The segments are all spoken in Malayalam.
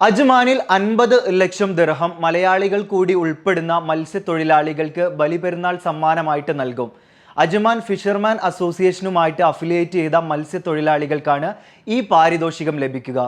അജ്മാനിൽ അൻപത് ലക്ഷം ദിർഹം മലയാളികൾ കൂടി ഉൾപ്പെടുന്ന മത്സ്യത്തൊഴിലാളികൾക്ക് ബലിപെരുന്നാൾ സമ്മാനമായിട്ട് നൽകും. അജ്മാൻ ഫിഷർമാൻ അസോസിയേഷനുമായിട്ട് അഫിലിയേറ്റ് ചെയ്ത മത്സ്യത്തൊഴിലാളികൾക്കാണ് ഈ പാരിതോഷികം ലഭിക്കുക.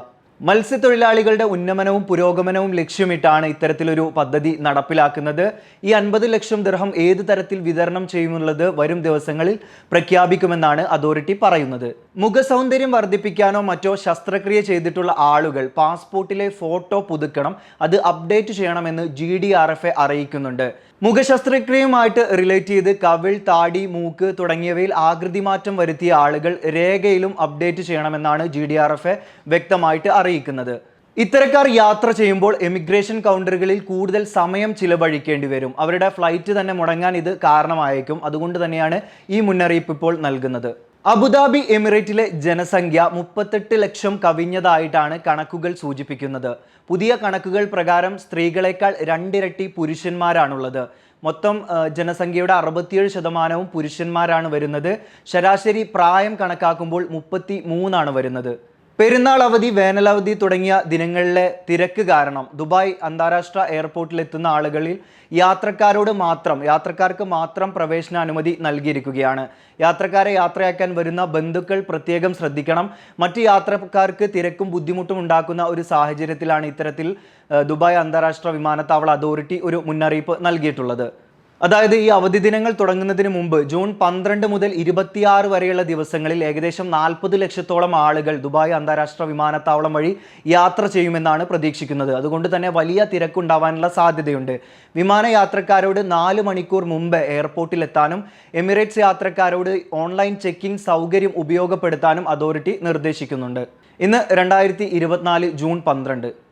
മത്സ്യത്തൊഴിലാളികളുടെ ഉന്നമനവും പുരോഗമനവും ലക്ഷ്യമിട്ടാണ് ഇത്തരത്തിലൊരു പദ്ധതി നടപ്പിലാക്കുന്നത്. ഈ അൻപത് ലക്ഷം ദിർഹം ഏത് തരത്തിൽ വിതരണം ചെയ്യുമെന്നുള്ളത് വരും ദിവസങ്ങളിൽ പ്രഖ്യാപിക്കുമെന്നാണ് അതോറിറ്റി പറയുന്നത്. മുഖസൗന്ദര്യം വർദ്ധിപ്പിക്കാനോ മറ്റോ ശസ്ത്രക്രിയ ചെയ്തിട്ടുള്ള ആളുകൾ പാസ്പോർട്ടിലെ ഫോട്ടോ പുതുക്കണം അത് അപ്ഡേറ്റ് ചെയ്യണമെന്ന് G D R F A അറിയിക്കുന്നുണ്ട്. മുഖശസ്ത്രക്രിയയുമായിട്ട് റിലേറ്റ് ചെയ്ത് കവിൾ താടി മൂക്ക് തുടങ്ങിയവയിൽ ആകൃതി മാറ്റം വരുത്തിയ ആളുകൾ രേഖയിലും അപ്ഡേറ്റ് ചെയ്യണമെന്നാണ് G D R F A വ്യക്തമായിട്ട് അറിയിക്കുന്നത്. ഇത്തരക്കാർ യാത്ര ചെയ്യുമ്പോൾ എമിഗ്രേഷൻ കൗണ്ടറുകളിൽ കൂടുതൽ സമയം ചിലവഴിക്കേണ്ടി വരും. അവരുടെ ഫ്ലൈറ്റ് തന്നെ മുടങ്ങാൻ ഇത് കാരണമായേക്കും. അതുകൊണ്ട് തന്നെയാണ് ഈ മുന്നറിയിപ്പ് ഇപ്പോൾ നൽകുന്നത്. അബുദാബി എമിറേറ്റിലെ ജനസംഖ്യ മുപ്പത്തെട്ട് ലക്ഷം കവിഞ്ഞതായിട്ടാണ് കണക്കുകൾ സൂചിപ്പിക്കുന്നത്. പുതിയ കണക്കുകൾ പ്രകാരം സ്ത്രീകളെക്കാൾ രണ്ടിരട്ടി പുരുഷന്മാരാണുള്ളത്. മൊത്തം ജനസംഖ്യയുടെ അറുപത്തിയേഴ് ശതമാനവും പുരുഷന്മാരാണ് വരുന്നത്. ശരാശരി പ്രായം കണക്കാക്കുമ്പോൾ മുപ്പത്തി മൂന്നാണ് വരുന്നത്. പെരുന്നാൾ അവധി വേനലവധി തുടങ്ങിയ ദിനങ്ങളിലെ തിരക്ക് കാരണം ദുബായ് അന്താരാഷ്ട്ര എയർപോർട്ടിൽ എത്തുന്ന ആളുകളിൽ യാത്രക്കാരോട് മാത്രം യാത്രക്കാർക്ക് മാത്രം പ്രവേശന അനുമതി നൽകിയിരിക്കുകയാണ്. യാത്രക്കാരെ യാത്രയാക്കാൻ വരുന്ന ബന്ധുക്കൾ പ്രത്യേകം ശ്രദ്ധിക്കണം. മറ്റ് യാത്രക്കാർക്ക് തിരക്കും ബുദ്ധിമുട്ടും ഉണ്ടാക്കുന്ന ഒരു സാഹചര്യത്തിലാണ് ഇത്തരത്തിൽ ദുബായ് അന്താരാഷ്ട്ര വിമാനത്താവള അതോറിറ്റി ഒരു മുന്നറിയിപ്പ് നൽകിയിട്ടുള്ളത്. അതായത് ഈ അവധി ദിനങ്ങൾ തുടങ്ങുന്നതിന് മുമ്പ് ജൂൺ പന്ത്രണ്ട് മുതൽ ഇരുപത്തിയാറ് വരെയുള്ള ദിവസങ്ങളിൽ ഏകദേശം നാൽപ്പത് ലക്ഷത്തോളം ആളുകൾ ദുബായ് അന്താരാഷ്ട്ര വിമാനത്താവളം വഴി യാത്ര ചെയ്യുമെന്നാണ് പ്രതീക്ഷിക്കുന്നത്. അതുകൊണ്ട് തന്നെ വലിയ തിരക്കുണ്ടാവാനുള്ള സാധ്യതയുണ്ട്. വിമാനയാത്രക്കാരോട് നാല് മണിക്കൂർ മുമ്പ് എയർപോർട്ടിൽ എത്താനും എമിറേറ്റ്സ് യാത്രക്കാരോട് ഓൺലൈൻ ചെക്കിംഗ് സൗകര്യം ഉപയോഗപ്പെടുത്താനും അതോറിറ്റി നിർദ്ദേശിക്കുന്നുണ്ട്. ഇന്ന് രണ്ടായിരത്തി ജൂൺ പന്ത്രണ്ട്.